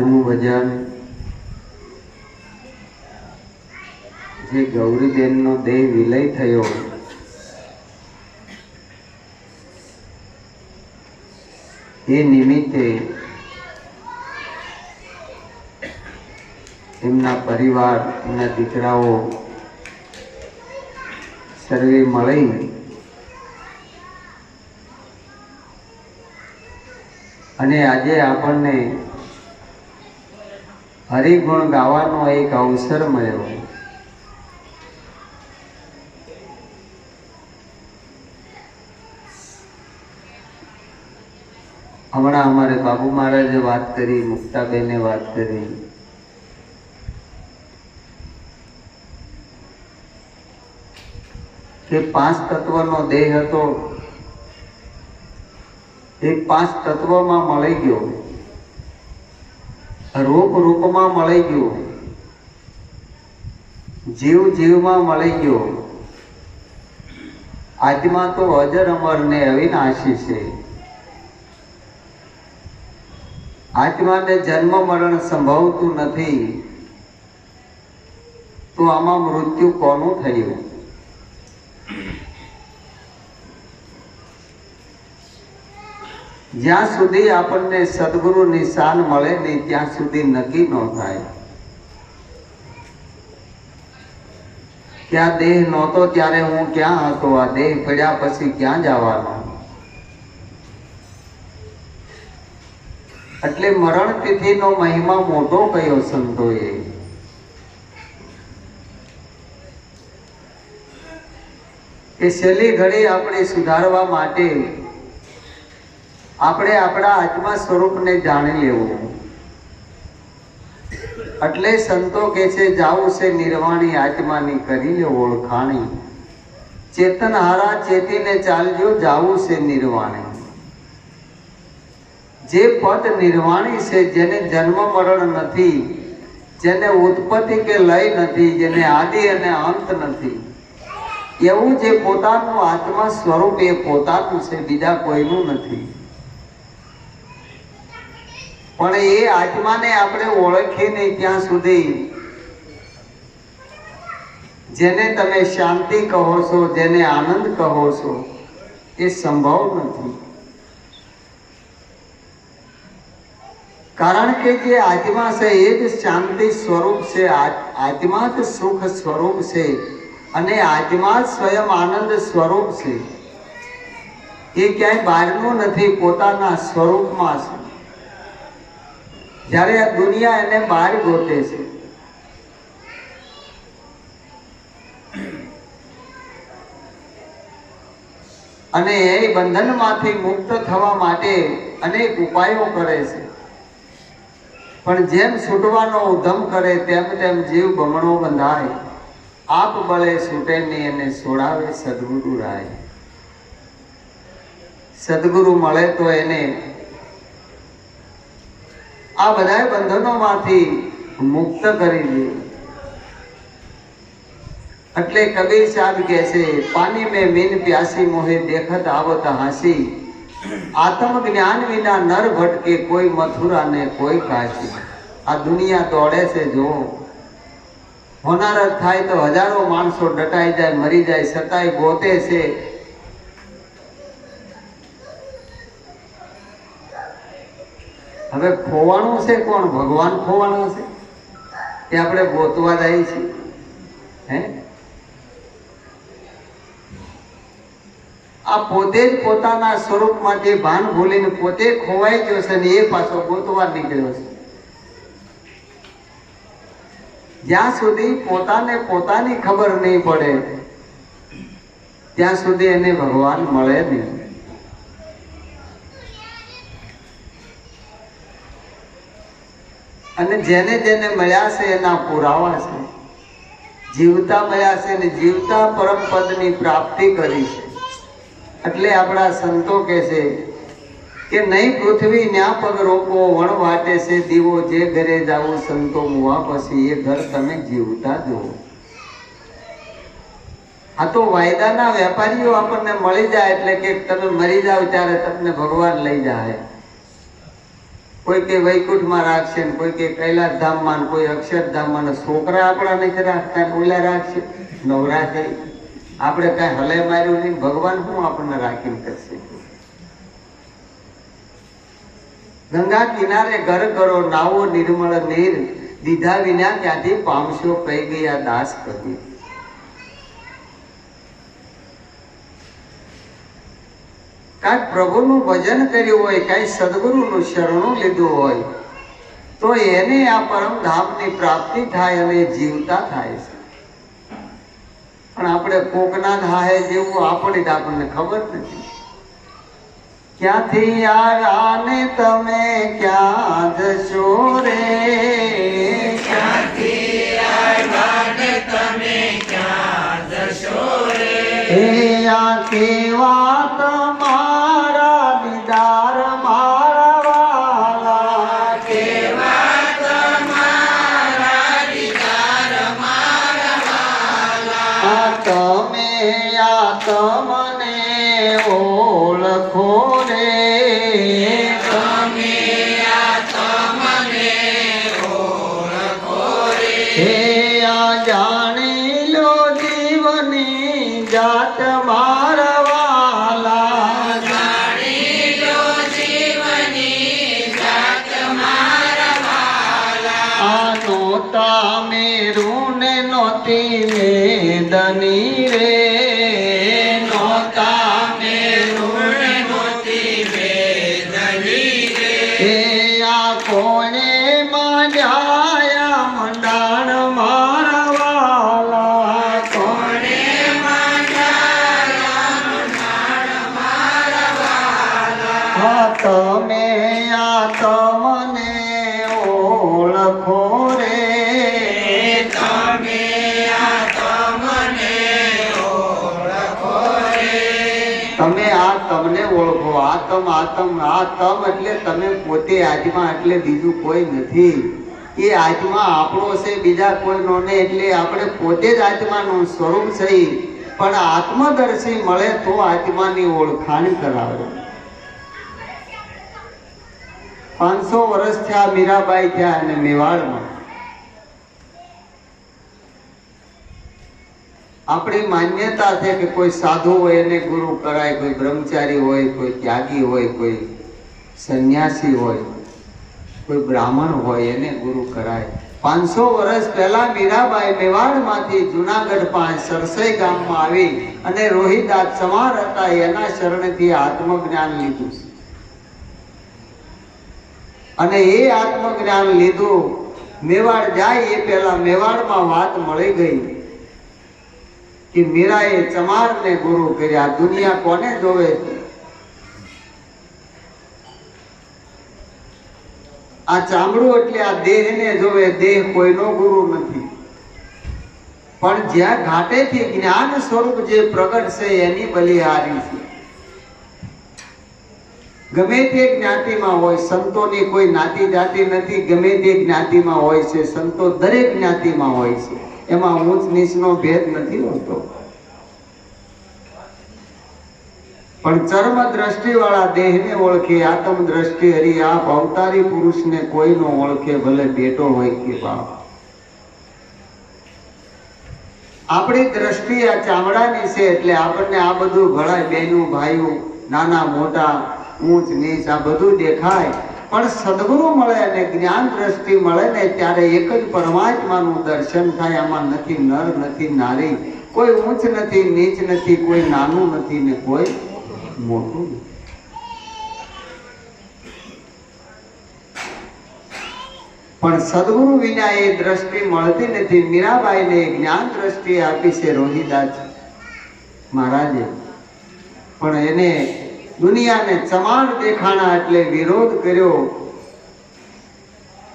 આજનું ભજન જે ગૌરીબેનનો દેહ વિલય થયો, એ નિમિત્તે એમના પરિવાર, એમના દીકરાઓ સર્વે મળી અને આજે આપણને હરિગુણ ગાવાનો એક અવસર મળ્યો. હમણાં અમારે બાબુ મહારાજે વાત કરી, મુક્તાબેને વાત કરી. કે પાંચ તત્વનો દેહ હતો. એ પાંચ તત્વમાં મળી ગયો. રૂપ રૂપમાં મળી ગયું. જીવ જીવમાં મળી ગયો. આત્મા તો અજર અમર ને અવિનાશી છે. આત્માને જન્મ મરણ સંભવતું નથી. તો આમાં મૃત્યુ કોનું થયું? જ્યાં સુધી આપણને સદગુરુ નિશાન મળે નહીં, ત્યાં સુધી નક્કી ન થાય. ત્યાં દેહ નહોતો, ત્યારે હું ક્યાં હતો? આ દેહ પડ્યા પછી ક્યાં જવાનો? એટલે મરણ તિથિનો મહિમા મોટો કયો સંતોએ? કે છેલ્લી ઘડી આપણે સુધારવા માટે આપણે આપણા આત્મા સ્વરૂપને જાણી લેવું. એટલે સંતો કે છે જાવું છે નિર્વાણી આત્માની કરી લે ઓળખાણી. ચેતન હારા ચેતીને ચાલજો જાવું છે નિર્વાણી. જે પદ નિર્વાણી છે, જેને જન્મ મરણ નથી, જેને ઉત્પત્તિ કે લય નથી, જેને આદિ અને અંત નથી, એવું જે પોતાનું આત્મા સ્વરૂપ એ પોતાનું છે, બીજા કોઈનું નથી. પણ એ આત્માને આપણે ઓળખી નહીં ત્યાં સુધી. જેને તમે શાંતિ કહો છો, જેને આનંદ કહો છો, એ સંભવ નથી. કારણ કે જે આત્મા છે, એ જ શાંતિ સ્વરૂપ છે આત્મા જ સુખ સ્વરૂપ છે, અને આત્મા જ સ્વયં આનંદ સ્વરૂપ છે. એ ક્યાંય બહારનું નથી, પોતાના સ્વરૂપમાં છે. જ્યારે દુનિયા એને બહાર ગોતે છે. અને એ બંધનમાંથી મુક્ત થવા માટે અનેક ઉપાયો કરે છે. પણ જેમ છૂટવાનો ઉધમ કરે તેમ તેમ જીવ બમણો બંધાય. આપ બળે છૂટે નહીં અને છોડાવે સદગુરુ રાય. સદગુરુ મળે તો એને આ બધા બંધનોમાંથી મુક્ત કરી દે એટલે કબીર સાહેબ કહે છે, પાણી મેં મીન પ્યાસી મોહે દેખત આવત હાસી. આત્મ જ્ઞાન વિના નર ભટકે કોઈ મથુરા ને કોઈ કાશી. આ દુનિયા દોડે છે, જો. હોનારત થાય તો હજારો માણસો ડટાઈ જાય, મરી જાય છતાંય ગોતે છે. હવે ખોવાનું છે કોણ? ભગવાન ખોવાના છે એ આપણે ગોતવા જાય છે? હે? આ પોતે જ પોતાના સ્વરૂપમાંથી ભાન ભૂલીને પોતે ખોવાઈ ગયો છે ને એ પાછો ગોતવા નીકળ્યો છે. જ્યાં સુધી પોતાને પોતાની ખબર નહીં પડે, ત્યાં સુધી એને ભગવાન મળે નહીં. અને જેને જેને મળ્યા છે એના પુરાવા છે. જીવતા મળ્યા છે ને જીવતા પરમ પદની પ્રાપ્તિ કરી છે. એટલે આપણા સંતો કહે છે કે નહીં પૃથ્વી ન્યા પગ રોકો, વણ વાટે છે, દીવો જે ઘરે જાવું, સંતો મુવા પછી એ ઘર તમે જીવતા જુઓ. આ તો વાયદાના વેપારીઓ આપણને મળી જાય એટલે કે તમે મરી જાઓ ત્યારે તમને ભગવાન લઈ જાય. કોઈ કે વૈકુંઠમાં રાખશે કોઈ કે કૈલાસ ધામમાં કોઈ અક્ષરધામમાં ને છોકરા આપણા નથી રાખતા ઓલા રાખશે. નવરા થઈ આપણે કઈ હલે માર્યું નહીં. ભગવાન શું આપણને રાખીને કરશે? ગંગા કિનારે ઘર કરો, નાવો નિર્મળ નીર. દીધા વિના ક્યાંથી પામશો કઈ ગયા દાસ કબીર કાંઈક પ્રભુનું ભજન કર્યું હોય કાંઈ સદગુરુનું શરણું લીધું હોય તો એને આ પરમ ધામની પ્રાપ્તિ થાય અને જીવતા થાય છે. પણ આપણે કોકના થાય જેવું આપણે આપણને ખબર નથી. ક્યાંથી આવ્યા ને તમે ક્યાં જશો રે? હે આ કેવા આ તમને ઓળખો તમને ઓળખો. આતમ આતમ આ તમ એટલે તમે પોતે આત્મા એટલે બીજું કોઈ નથી. એ આત્મા આપણો છે, બીજા કોઈનો ને એટલે આપણે પોતે જ આત્માનું સ્વરૂપ છે. પણ આત્મદર્શી મળે તો આત્માની ઓળખાણ કરાવે. પાંચસો વર્ષ થયા મીરાબાઈ થયા અને મેવાડમાં. આપણી માન્યતા છે કે કોઈ સાધુ હોય, એને ગુરુ કરાય, કોઈ બ્રહ્મચારી હોય, કોઈ ત્યાગી હોય, કોઈ સંન્યાસી હોય, કોઈ બ્રાહ્મણ હોય, એને ગુરુ કરાય. પાંચસો વર્ષ પહેલા મીરાબાઈ મેવાડમાંથી જુનાગઢ પાંચ સરસઈ ગામમાં આવી અને રોહિદાસ ચમાર હતા, એના શરણથી આત્મજ્ઞાન લીધું. અને એ આત્મજ્ઞાન લીધું, મેવાડ જાય એ પહેલા મેવાડમાં વાત મળી ગઈ. કે મીરાએ ચમારને ગુરુ કર્યા. દુનિયા કોને જોવે? આ ચામડું એટલે આ દેહને જોવે. દેહ કોઈનો ગુરુ નથી. પણ જ્યાં ઘાટેથી જ્ઞાન સ્વરૂપ જે પ્રગટ છે, એની બલિહારી છે. ગમે તે જ્ઞાતિમાં હોય, સંતોની કોઈ જ્ઞાતિ જાતિ નથી. ગમે તે જ્ઞાતિમાં હોય છે, સંતો દરેક જ્ઞાતિમાં હોય છે. એમાં ઊંચ નીચનો ભેદ નથી હોતો. પણ ચર્મ દ્રષ્ટિ વાળા દેહને ઓળખે, આત્મ દ્રષ્ટિ હરી આ અવતારી પુરુષને કોઈ નો ઓળખે, ભલે બેટો હોય કે બાપ. આપણી દ્રષ્ટિ આ ચામડાની છે એટલે આપણને આ બધું ભળાય બહેનું ભાઈઓ નાના, મોટા, ઊંચ, નીચ, આ બધું દેખાય. પણ સદગુરુ મળે અને જ્ઞાન દ્રષ્ટિ મળે ને ત્યારે એક જ પરમાત્માનું દર્શન થાય. આમાં નથી નર, નથી નારી, કોઈ ઊંચ નથી, નીચ નથી, કોઈ નાનું નથી ને કોઈ મોટું નથી. પણ સદગુરુ વિના એ દ્રષ્ટિ મળતી નથી. મીરાબાઈને જ્ઞાન દ્રષ્ટિ આપી છે રોહિદાસ મહારાજે. પણ એને દુનિયાને ચમાણ દેખાણા એટલે વિરોધ કર્યો.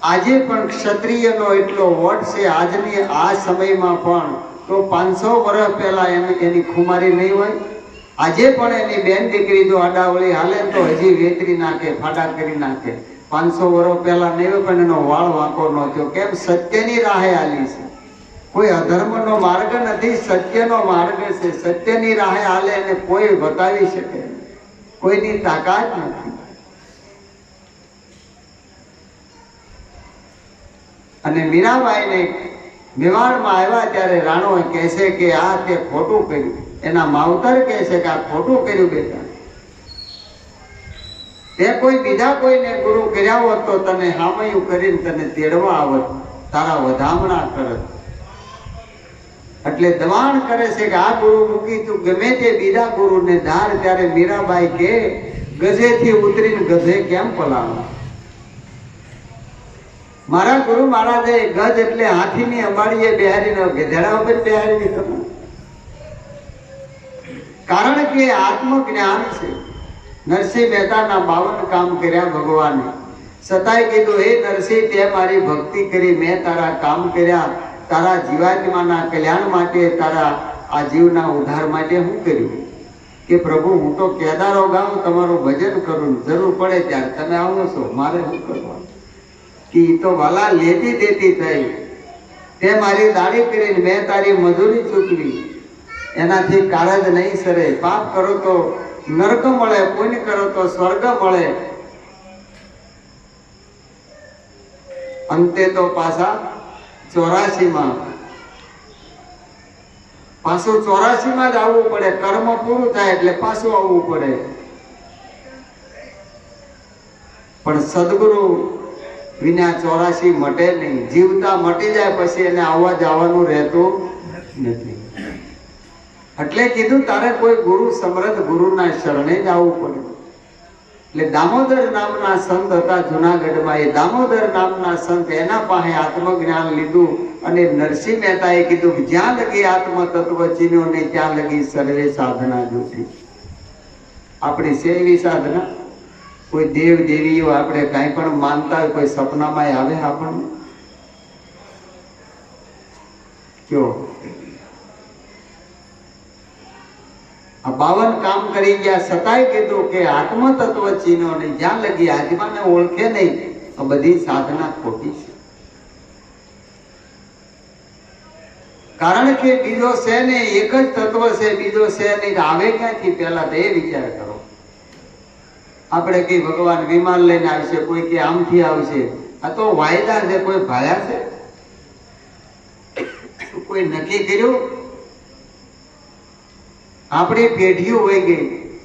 આજે પણ ક્ષત્રિયનો એટલો વટ છે આજની આ સમયમાં પણ. તો પાંચસો વર્ષ પહેલા એમ, એની ખુમારી નહીં હોય? આજે પણ એની બેન દીકરી જો અડાવળી હાલે તો હજી વેતરી નાખે, ફાડા કરી નાખે. પાંચસો વર્ષ પહેલા નહીં પણ એનો વાળ વાંકો ન થયો. કેમ? સત્યની રાહે હાલી છે. કોઈ અધર્મનો માર્ગ નથી, સત્યનો માર્ગ છે. સત્યની રાહે હાલે એને કોઈ બતાવી શકે. કોઈની તાકાત નથી. અને મીરાબાઈને મેવાડમાં આવ્યા ત્યારે રાણો કહે છે કે આ તે ખોટું કર્યું. એના માવતર કહે છે કે આ ખોટું કર્યું બેટા. તે કોઈ બીજા કોઈને ગુરુ કર્યા હોત તો તને હામયું કરીને તને તેડવા આવત. તારા વધામણા કરત. એટલે દબાણ કરે છે કે આ ગુરુ મૂકી તું. ગમે તે બીજા ગુરુને ધાર ત્યારે મીરાબાઈ કે ગજેથી ઉતરીને ગધે કેમ પલાણો મારા ગુરુ મહારાજે ગજ એટલે હાથીની અંબાડીએ બેહારીને ગધેડા ઉપર બિહારી કારણ કે આત્મજ્ઞાન છે. નરસિંહ મહેતાના બાવન કામ કર્યા ભગવાને. સતાય કીધું, હે નરસિંહ, તે મારી ભક્તિ કરી, મેં તારા કામ કર્યા. તારા જીવાત્માના કલ્યાણ માટે, તારા આ જીવના ઉદ્ધાર માટે હું કર્યું. કે પ્રભુ, હું તો કેદારો ગાઉં, તમારું ભજન કરું, જરૂર પડે ત્યારે તમે આવો છો, મારે શું કરવાનું? કે એ તો વાલા લેતી દેતી થઈ. તે મારી દાડી કરીને મેં તારી મજૂરી ચૂકવી. એનાથી કાળજ નહીં સરે. પાપ કરો તો નર્ક મળે, પુણ્ય કરો તો સ્વર્ગ મળે. અંતે તો પાછા ચોરાશીમાં પાછું ચોરાસીમાં જ આવવું પડે. કર્મ પૂરું થાય એટલે પાછું આવવું પડે. પણ સદગુરુ વિના ચોરાસી મટે નહીં. જીવતા મટી જાય પછી એને આવવા જવાનું રહેતું નથી. એટલે કીધું, તારે કોઈ ગુરુ, સમર્થ ગુરુના શરણે જ આવવું પડે. એટલે દામોદર નામના સંત હતા જુનાગઢમાં. એ દામોદર નામના સંત એના પાસે આત્મજ્ઞાન લીધું અને નરસિંહ મહેતાએ કીધું કે જ્યાં લગી આત્મ તત્વ ચીન્યો ને ત્યાં લગી સર્વે સાધના જોતી. આપણી છે સાધના. કોઈ દેવ દેવીઓ આપણે કાંઈ પણ માનતા હોય, કોઈ સપનામાં આવે આપણને? કયો? આ બાવન કામ કરી ગયા છતાંય કીધું કે આત્મ તત્વ ચીનો ને જ્યાં લગી આજમાને ઓળખે નહીં, તો બધી સાધના ખોટી છે. કારણ કે બીજો છે ને, એક જ તત્વ છે, બીજો છે નહીં આવે ક્યાંથી? પહેલા તો એ વિચાર કરો. આપણે કઈ ભગવાન વિમાન લઈને આવશે, કોઈ કે આમથી આવશે, આ તો વાયદા છે, કોઈ ભાયા છે? કોઈ નક્કી કર્યું? આપણી પેઢીઓ વહી ગઈ.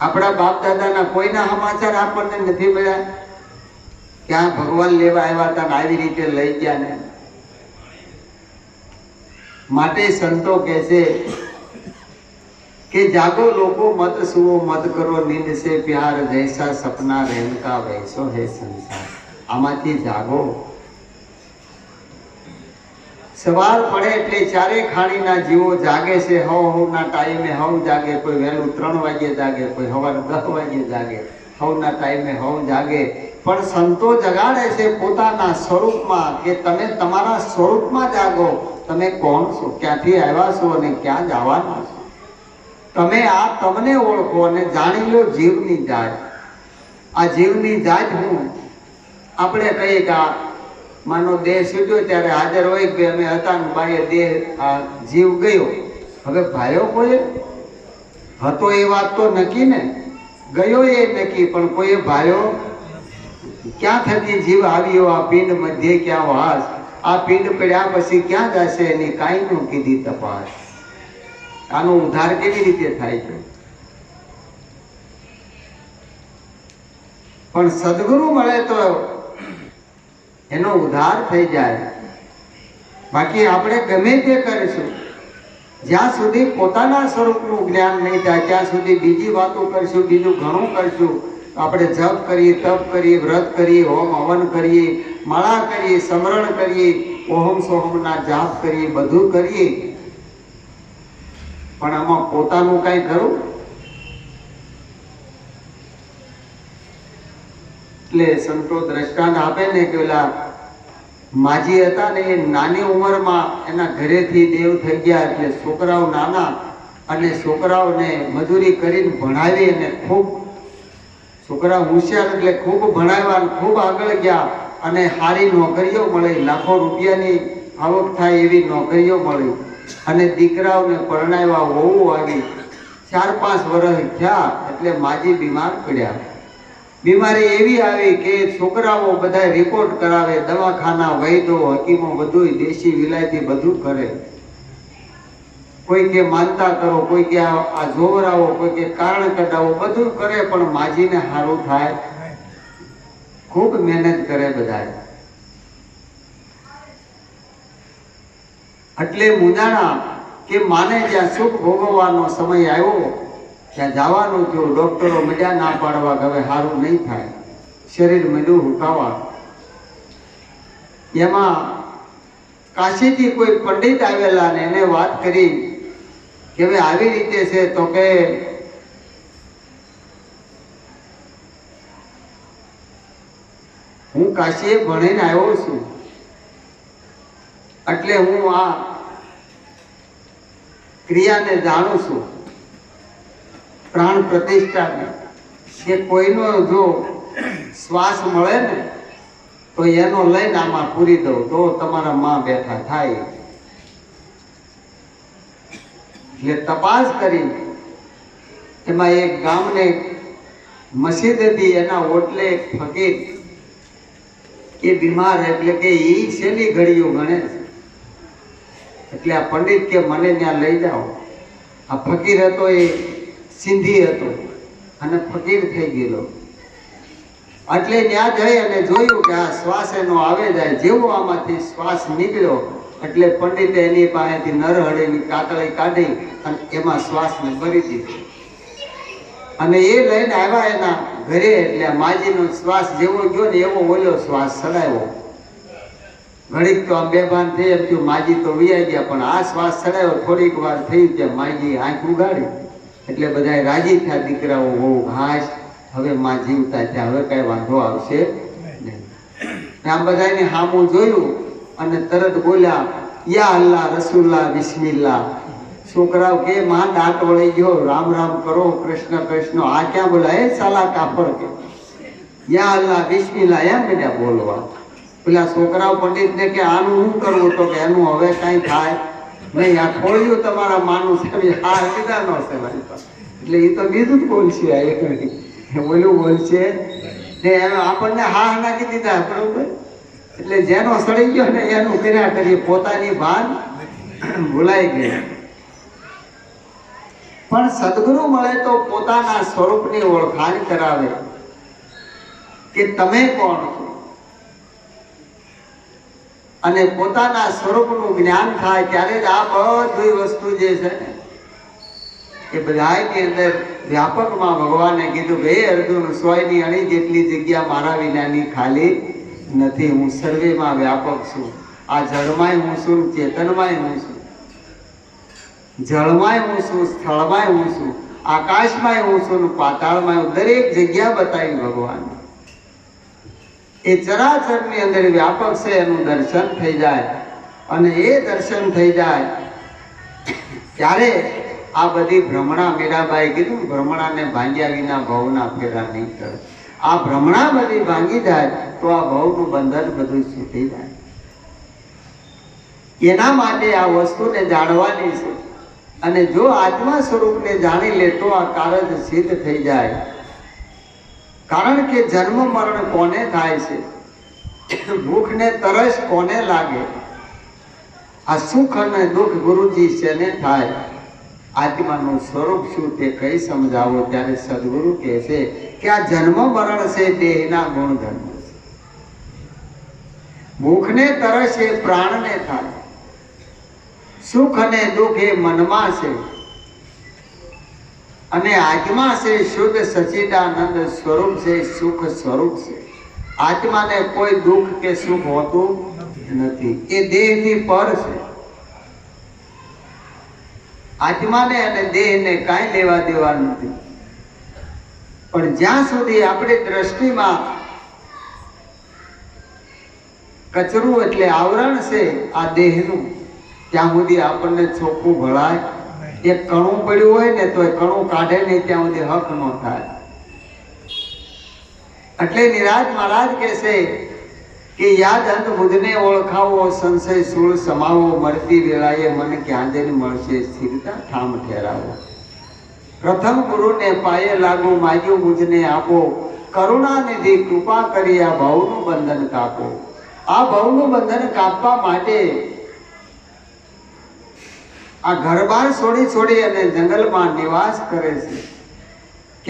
આપણા બાપ દાદાના કોઈના સમાચાર આપણને નથી મળ્યા? ક્યાં ભગવાન લેવા આવ્યા હતા આવી રીતે લઈ ગયા ને? માટે સંતો કહે છે કે જાગો લોકો, મત સુવો, મત કરો, નીંદ છે, પ્યાર, જૈસા, સપના, રહેનકા, વૈસો હે સંસાર. આમાંથી જાગો. સવાર પડે એટલે ચારે ખાણીના જીવો જાગે છે. હવ હવના ટાઈમે હવ જાગે, કોઈ વહેલું ત્રણ વાગે જાગે, કોઈ સવારે દસ વાગે જાગે. હવના ટાઈમે હવ જાગે. પણ સંતો જગાડે છે પોતાના સ્વરૂપમાં કે તમે તમારા સ્વરૂપમાં જાગો. તમે કોણ છો? ક્યાંથી આવ્યા છો અને ક્યાં જવાના છો? તમે આ તમને ઓળખો અને જાણી લો જીવની જાત. આ જીવની જાત હું. આપણે કહીએ કે માનો દેહ છૂટ્યો ત્યારે હાજર હોય કે અમે હતા બાએ દેહ, આ જીવ ગયો. હવે ભાયો કોઈ હતો એ વાત તો નક્કી ને? ગયો એ નક્કી, પણ કોઈ ભાયો ક્યાં થકી જીવ આવ્યો? આ પિંડ મધ્ય ક્યાં વાસ? આ પિંડ પડ્યા પછી ક્યાં જશે? એની કાંઈ નું કીધી તપાસ. આનો ઉદ્ધાર કેવી રીતે થાય છે? પણ સદગુરુ મળે તો એનો ઉદ્ધાર થઈ જાય. બાકી આપણે ગમે તે કરીશું. જ્યાં સુધી પોતાના સ્વરૂપનું જ્ઞાન નહીં થાય, ત્યાં સુધી બીજી વાતો કરશું, બીજું ઘણું કરશું. આપણે જપ કરીએ, તપ કરીએ, વ્રત કરીએ, હોમ હવન કરીએ, માળા કરીએ, સમરણ કરીએ, ઓહમ સોહમના જાપ કરીએ, બધું કરીએ. પણ આમાં પોતાનું કાંઈ ખરું? એટલે સંતો દ્રષ્ટાંત આપે ને કે ઓલા માજી હતા ને એ નાની ઉંમરમાં એના ઘરેથી દેવ થઈ ગયા એટલે છોકરાઓ નાના અને છોકરાઓને મજૂરી કરીને ભણાવી અને ખૂબ છોકરા હોશિયાર એટલે ખૂબ ભણાવ્યા ખૂબ આગળ ગયા અને સારી નોકરીઓ મળી, લાખો રૂપિયાની આવક થાય એવી નોકરીઓ મળી અને દીકરાઓને પરણાવ્યા હોવું આવી. ચાર પાંચ વર્ષ થયા એટલે માજી બીમાર પડ્યા. બીમારી એવી આવી કે છોકરાઓ બધા રિપોર્ટ કરાવે, દવાખાના વૈદો હકીમો બધું દેશી વિલાયતી બધું કરે. કોઈ કે માનતા કરો, કોઈ કે આ જોવરાવો કોઈ કે કારણ કઢાવો બધું કરે પણ માજીને સારું થાય. ખૂબ મહેનત કરે બધા એટલે મુદાણા કે માને જ્યાં સુખ ભોગવવાનો સમય આવ્યો ત્યાં જવાનું થયું, ડોક્ટરો મજા ના પાડવા હવે સારું નહીં થાય. શરીર મેળું હુકાવા. એમાં કાશીથી કોઈ પંડિત આવેલા ને એને વાત કરી કે હવે આવી રીતે છે તો કે હું કાશીએ ભણીને આવ્યો છું. એટલે હું આ ક્રિયાને જાણું છું. પ્રાણ પ્રતિષ્ઠાને કે કોઈનો જો શ્વાસ મળે ને, તો એનો લઈને આમાં પૂરી દઉં. તો તમારા માં બેઠા થાય. એટલે તપાસ કરી એમાં એક ગામને મસ્જિદ હતી, એના ઓટલે ફકીર એ બીમાર એટલે કે એ શેની ઘડીઓ ગણે એટલે આ પંડિત કે મને ત્યાં લઈ જાઓ. આ ફકીર હતો એ સિંધી હતો અને ફકીર થઈ ગયેલો. એટલે ત્યાં જઈ અને જોયું કે આ શ્વાસ એનો આવે જાય, જેવો આમાંથી શ્વાસ નીકળ્યો, એટલે પંડિતે એની પાસેથી નરહળીની કાતળી કાઢી અને એમાં શ્વાસને ભરી દીધો. અને એ લઈને આવ્યા એના ઘરે, એટલે માજીનો શ્વાસ જેવો ગયો ને એવો ઓલો શ્વાસ ચડાવ્યો ઘડીક તો આમ બેભાન થઈ એમ થયું, માજી તો વિયા ગયા, પણ આ શ્વાસ ચડાવ્યો થોડીક વાર થઈ ત્યાં માજી આંખ ઉગાડી. એટલે બધા રાજી થયા, દીકરાઓ, હું ઘાસ, હવે માં જીવતા ત્યાં હવે કઈ વાંધો આવશે નહીં. આમ બધાને હામું જોયું અને તરત બોલ્યા, યા અલ્લાહ રસુલ્લા બિસ્મિલ્લા છોકરાઓ કે, માં દાંત વળી ગયો, રામ રામ કરો, કૃષ્ણ કૃષ્ણ. આ ક્યાં બોલા? એ સાલા કાપડ કે. યા અલ્લાહ બિસ્મિલ્લા એમ બધા બોલવા. પેલા છોકરાઓ પંડિતને કે, આનું શું કરવું? તો કે, એનું હવે કાંઈ થાય નહીં, આ ખોલ્યું તમારા માનું છે હા કીધા નો છે મારી પાસે. એટલે એ તો બીજું જ બોલશે આ. ઓલું બોલશે ને આપણને હા નાખી દીધા, બરોબર? એટલે જેનો સડી ગયો ને એનું કર્યા કરીએ પોતાની ભાન ભૂલાઈ ગઈ. પણ સદગુરુ મળે તો પોતાના સ્વરૂપની ઓળખાણ કરાવે કે તમે કોણ છો? અને પોતાના સ્વરૂપનું જ્ઞાન થાય ત્યારે જ આ બધી વસ્તુ જે છે એ બધાની અંદર વ્યાપકમાં ભગવાને કીધું કે હે અર્જુન સ્વયની અણી જેટલી જગ્યા મારા વિનાની ખાલી નથી. હું સર્વેમાં વ્યાપક છું. આ જળમાંય હું છું, ચેતનમાંય હું છું. જળમાંય હું છું, સ્થળમાંય હું છું. આકાશમાંય હું છું પાતાળમાં દરેક જગ્યા બતાવી ભગવાન એ ચરાચરની અંદર વ્યાપક છે, એનું દર્શન થઈ જાય. અને એ દર્શન થઈ જાય, ત્યારે આ બધી ભ્રમણા મીરાબાઈ કીધું, ભ્રમણાને ભાંગ્યા વિના ભવના ફેરા નહીં કરે. આ ભ્રમણા બધી ભાંગી જાય, તો આ ભવનું બંધન બધું છૂટી જાય. એના માટે આ વસ્તુને જાણવાની છે. અને જો આત્મા સ્વરૂપને જાણી લે, તો આ કારજ સિદ્ધ થઈ જાય. કારણ કે જન્મ મરણ કોને થાય છે? ભૂખ ને તરસ કોને લાગે? આ સુખ અને દુઃખ ગુરુજી શેને થાય? આત્માનું સ્વરૂપ શું તે કઈ સમજાવો? ત્યારે સદગુરુ કહે છે કે આ જન્મ મરણ છે દેહના ગુણધર્મ છે. ભૂખ ને તરસ એ પ્રાણને થાય. સુખ અને દુઃખ એ મનમાં છે. અને આત્મા છે શુદ્ધ સચિદાનંદ સ્વરૂપ છે, સુખ સ્વરૂપ છે. આત્માને કોઈ દુઃખ કે સુખ હોતું નથી. એ દેહથી પર છે. આત્માને અને દેહને કાંઈ લેવા દેવા નથી. પણ જ્યાં સુધી આપણી દ્રષ્ટિમાં કચરું એટલે આવરણ છે, આ દેહનું, ત્યાં સુધી આપણને ચોખ્ખું ભળાય એક કણું પડ્યું હોય ને તો એ કણું કાઢે નહીં ત્યાં સુધી હક ન થાય. એટલે નિરાજ મહારાજ કહે છે કે યાદ અંત બુદ્ધને ઓળખાવો, સંશય સૂળ સમાવો, મળતી વેળાએ મને ક્યાં જઈને મળશે સ્થિરતા ઠામ ઠેરાવો. પ્રથમ ગુરુને પાયે લાગુ માગ્યું બુદ્ધને આપો, કરુણાનિધિ કૃપા કરી આ ભાવનું બંધન કાપો. આ ભાવનું બંધન કાપવા માટે આ ઘરબાર છોડી છોડી અને જંગલમાં નિવાસ કરે છે.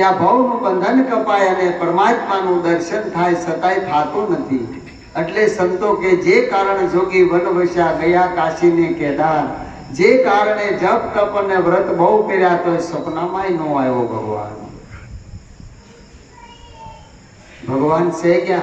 આ ભવનું બંધન કપાય અને પરમાત્માનું દર્શન થાય છતાંય થતું નથી. એટલે સંતો કે જે કારણે જોગી વનવસ્યા ગયા કાશીને કેદાર, જે કારણે જપ, તપ અને વ્રત બહુ કર્યા તો સપનામાંય ન આવ્યો ભગવાન. ભગવાન છે ક્યાં?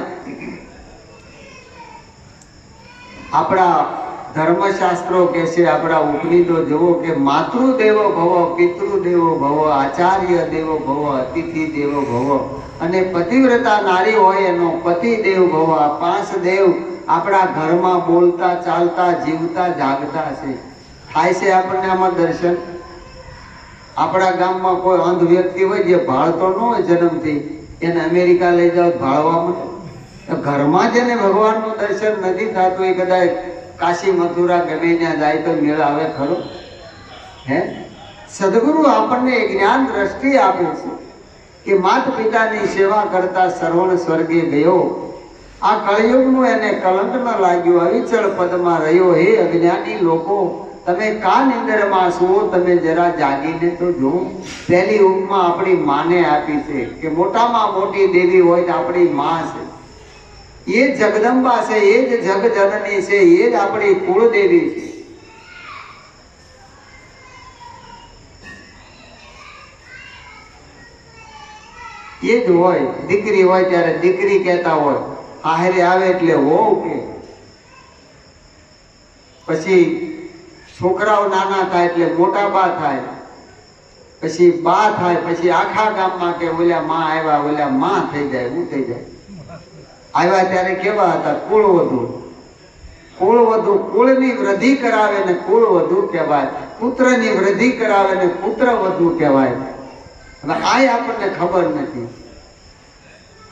આપણા ધર્મશાસ્ત્રો કે છે, આપણા ઉપનિષદો જુઓ કે માતૃદેવો ભવ, પિતૃદેવો ભવ, આચાર્ય દેવો ભવ, અતિથિ દેવો ભવ. અને પતિવ્રતા નારી હોય એનો પતિ દેવ ભવ, આ પાંચ દેવ આપણા ઘરમાં બોલતા, ચાલતા, જીવતા, જાગતા છે. થાય છે આપણને આમાં દર્શન? આપણા ગામમાં કોઈ અંધ વ્યક્તિ હોય જે ભાળતો ન હોય જન્મથી, એને અમેરિકા લઈ જાઓ, ભાળવા માટે. ઘરમાં જેને ભગવાનનું દર્શન નથી થતું એ કદાચ કાશી મથુરા ગમે ત્યાં જાય તો મેળ આવે ખરો? હે? સદગુરુ આપણને જ્ઞાન દ્રષ્ટિ આપે છે કે માત પિતાની સેવા કરતા શ્રવણ સ્વર્ગે ગયો. આ કળયુગનું એને કલંક લાગ્યું, અવિચળ પદમાં રહ્યો. હે અજ્ઞાની લોકો, તમે કા નિંદરમાં સુવો તમે જરા જાગીને તો જો પહેલી ઉપમાં આપણી માને આપી છે કે મોટામાં મોટી દેવી હોય તો આપણી માં છે. એ જગદંબા છે, એ જ જગજનની છે, એ જ આપણી કુળદેવી છે. એ જ હોય, દીકરી હોય ત્યારે દીકરી કહેતા હોય, આહેરે આવે એટલે વહુ કે. પછી છોકરાઓ નાના થાય એટલે મોટા બા થાય. પછી બા થાય, પછી આખા ગામમાં કે ઓલા માં આવ્યા, ઓલા માં થઈ જાય, હું થઈ જાય. આવ્યા ત્યારે કેવા હતા? કુળ વધુ. કુળ વધુ, કુળની વૃદ્ધિ કરાવે ને કુળ વધુ કહેવાય. પુત્રની વૃદ્ધિ કરાવે ને પુત્ર વધુ કહેવાય. હવે આય આપણને ખબર નથી.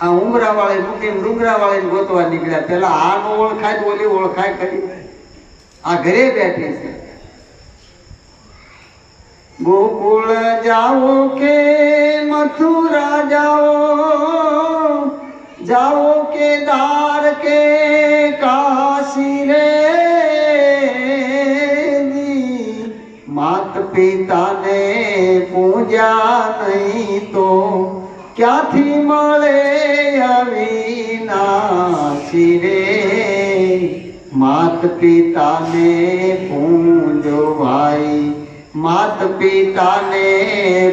આ ઉમરા વાળે મૂકીને ડુંગરા વાળે ગોતવા નીકળ્યા. પેલા આ નો ઓળખાય ઓલી ઓળખાય કરી આ ઘરે બેઠી છે. ગોકુળ જાઓ કે મથુરા જાઓ? જાઓ કે દાર કે કાશી રે માત પિતાને પૂજા નહીં તો ક્યાંથી મળે અવિનાશી રે માત પિતાને પૂજો ભાઈ માત પિતાને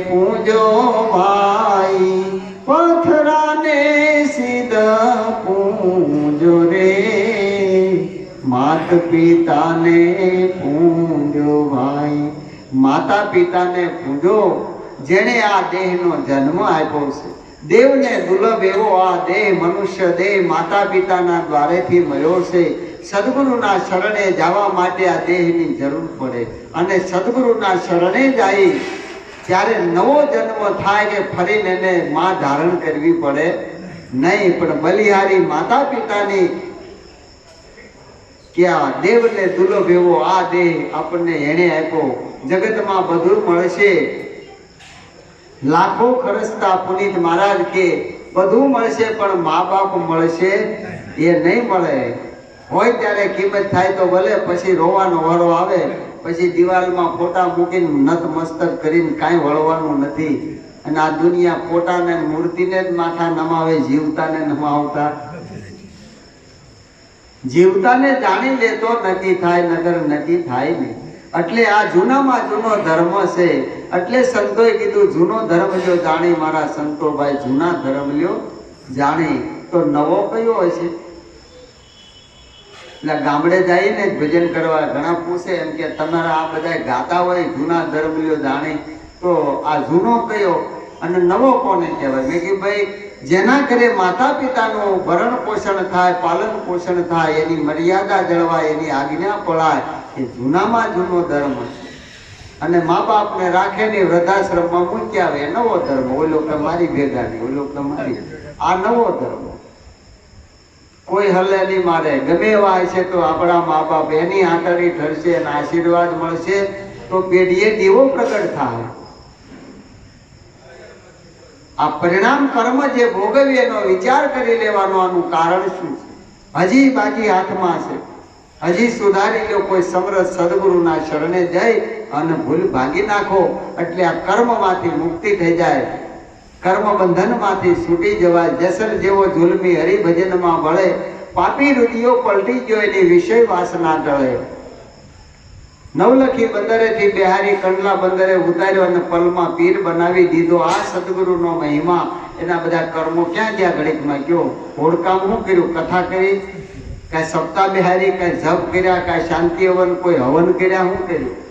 પૂજો ભાઈ પથરાને સીધા પૂજો રે. માત પિતાને પૂજો ભાઈ માતા પિતાને પૂજો, જેણે આ દેહનો જન્મ આપ્યો છે. દેવને દુર્લભ એવો આ દેહ મનુષ્ય દેહ માતા પિતાના દ્વારેથી મળ્યો છે. સદગુરુના શરણે જવા માટે આ દેહની જરૂર પડે. અને સદગુરુના શરણે જાય ત્યારે નવો જન્મ થાય કે ફરીને એને માં ધારણ કરવી પડે? નહીં, પણ બલિહારી માતા પિતાની કે આ દેવને દુલો ભેવો આ દેહ આપણને એણે આપ્યો. જગતમાં બધું મળશે. લાખો ખરસતા પુનિત મહારાજ કે બધું મળશે, પણ મા બાપ મળશે? એ નહીં મળે. હોય ત્યારે કિંમત થાય તો ભલે, પછી રોવાનો વારો આવે. પછી દિવાલમાં ફોટા મૂકીને નત મસ્તક કરીને કાંઈ વળવાનું નથી. અને આ દુનિયા ફોટાને મૂર્તિને જ માથા નમાવે, જીવતાને નમાવતા. જીવતાને જાણી લે તો નક્કી થાય નગર નક્કી થાય નહીં. એટલે આ જૂનામાં જૂનો ધર્મ છે. એટલે સંતોએ કીધું, જૂનો ધર્મ જો જાણી મારા સંતો ભાઈ જૂના ધર્મ લ્યો, જાણી. તો નવો કયો હશે? એટલે ગામડે જઈને ભજન કરવા ઘણા પૂછે એમ કે તમારા આ બધા ગાતા હોય જૂના ધર્મ જાણે. તો આ જૂનો કયો? અને નવો કોને કહેવાય? મેં કે ભાઈ, જેના ઘરે માતા પિતાનું ભરણ પોષણ થાય, પાલન પોષણ થાય, એની મર્યાદા જળવાય, એની આજ્ઞા પળાય, એ જૂનામાં જૂનો ધર્મ છે. અને મા બાપને રાખે ને વૃદ્ધાશ્રમમાં મૂકી આવે નવો ધર્મ. ઓલો કે મારી ભેગા નહીં ઓલો કે મારી. આ નવો ધર્મ. કોઈ હલ્લે નહીં મારે. ગમે એવા હશે તો આપણા મા બાપ એની આંતરી ઠરશે અને આશીર્વાદ મળશે તો પેઢીએ દેવો પ્રગટ થાય. આ પરિણામ કર્મ જે ભોગવીએ એનો વિચાર કરી લેવાનો આનું કારણ શું છે? હજી બાકી હાથમાં છે. હજી સુધારી લો કોઈ સમરસ સદગુરુના શરણે જઈ અને ભૂલ ભાગી નાખો. એટલે આ કર્મમાંથી મુક્તિ થઈ જાય. કર્મ બંધનમાંથી છૂટી જવાય જસર જેવો જુલમી હરિભજનમાં વળે, પાપી રૂઢિઓ પલટી ગયો એની વિષય વાસના ટળે. નવલખી બંદરેથી બિહારી કંડલા બંદરે ઉતાર્યો અને પલમાં પીર બનાવી દીધો. આ સદગુરુનો મહિમા, એના બધા કર્મો ક્યાં ગયા ઘડીકમાં કયો? હોડકામ શું કર્યું? કથા કરી? કાંઈ સપ્તાહ બિહારી, કાંઈ જપ કર્યા, કાંઈ શાંતિ હવન, કોઈ હવન કર્યા, શું કર્યું?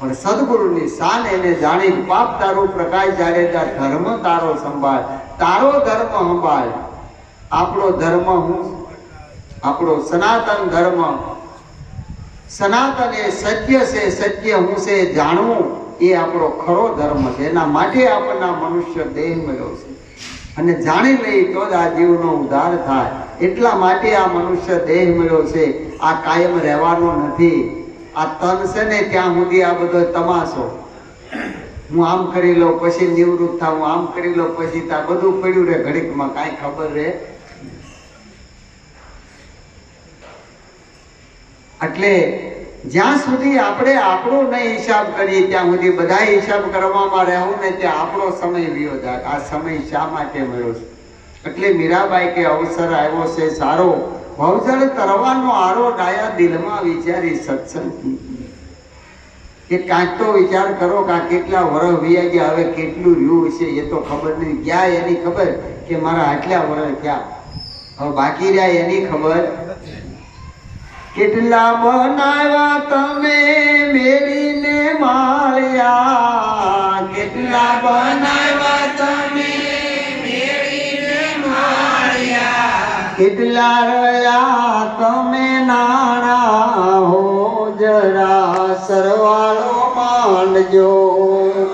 પણ સદગુરુની શાન એને જાણી પાપ તારો પ્રકાશ જાડેજા ધર્મ તારો સંભાળ, તારો ધર્મ સંભાળ. આપણો ધર્મ હું? આપણો સનાતન ધર્મ. સનાતન એ સત્ય છે, સત્ય હું છે, જાણવું એ આપણો ખરો ધર્મ છે. એના માટે આપણને મનુષ્ય દેહ મળ્યો છે. અને જાણી લઈ તો જ આ જીવનો ઉદ્ધાર થાય. એટલા માટે આ મનુષ્ય દેહ મળ્યો છે. આ કાયમ રહેવાનો નથી. આ તન છે ને, ત્યાં સુધી આ બધો તમાશો. હું આમ કરી લઉં પછી નિવૃત્ત થાઉં, આમ કરી લઉં પછી ત્યાં બધું પડ્યું રે ઘડીકમાં, કાંઈ ખબર રહે એટલે જ્યાં સુધી આપણે આપણો નહીં હિસાબ કરીએ, ત્યાં સુધી બધા હિસાબ કરવામાં રહેવું ને, ત્યાં આપણો સમય વિયો જાય આ સમય શા માટે મળ્યો છે? એટલે મીરાબાઈ કે અવસર આવ્યો છે, સારો. ભવજળ તરવાનો આરો ડાયા દિલમાં વિચારી સત્સંગ કે કાંઈક તો વિચાર કરો કે આ કેટલા વર્ષ વીયા ગયા, હવે કેટલું રહ્યું છે એ તો ખબર નહીં. ક્યાં એની ખબર કે મારા આટલા વર્ષ ક્યાં હવે બાકી રહ્યા એની ખબર? કેટલા બનાવ્યા તમે મેરીને માળ્યા? કેટલા બનાવ્યા? કેટલા રહ્યા તમે નાણા હો જરા સરવાળો માંડજો.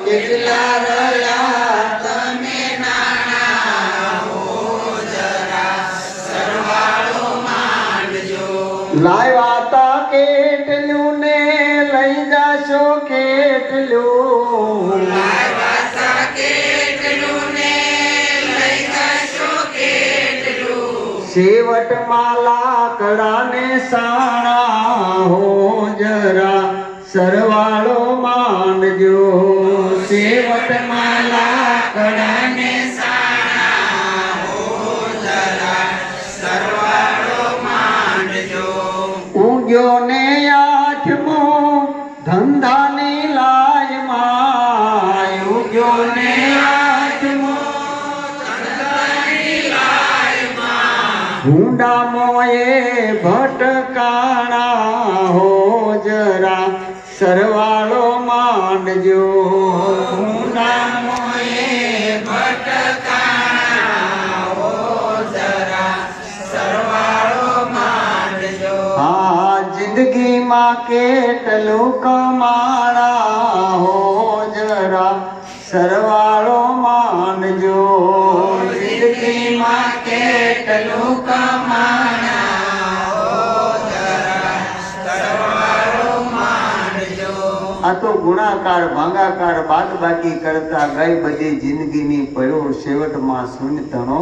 કેટલા રહ્યા તમે લાવ્યા તા કેટલું ને લઈ જાશો કેટલું? સેવટમાં લાકડાને સાણા હો જરા સરવાળો માંડજો. મોએ હા જિંદગીમાં કેટલું કમાણા હો જરા સરવાળો માનજો. જિંદગીમાં કેટલું કમાણા તો ગુણાકાર, ભાંગાકાર બાદ બાકી કરતા ગઈ બધી જિંદગીની પડ્યો છેવટમાં શૂન્યતણો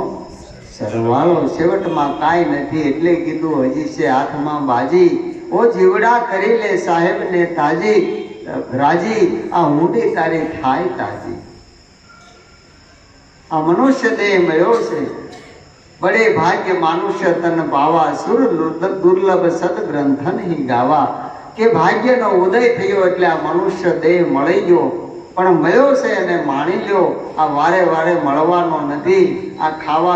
સરવાળો. છેવટમાં કાંઈ નથી, એટલે કીધું હજી છે હાથમાં બાજી. ઓ જીવડા કરી લે સાહેબ ને તાજી. રાજી, આ ઊંડી તારી થાય તાજી. આ મનુષ્ય દેહ મળ્યો છે. બડે ભાગ્ય માનુષ્ય તન ભાવા. સુર દુર્લભ સદગ્રંથન હિ ગાવા. કે ભાગ્યનો ઉદય થયો એટલે આ મનુષ્ય દેહ મળી ગયો. પણ મળ્યો છે અને માણી લ્યો. આ વારે વારે મળવાનો નથી. આ ખાવા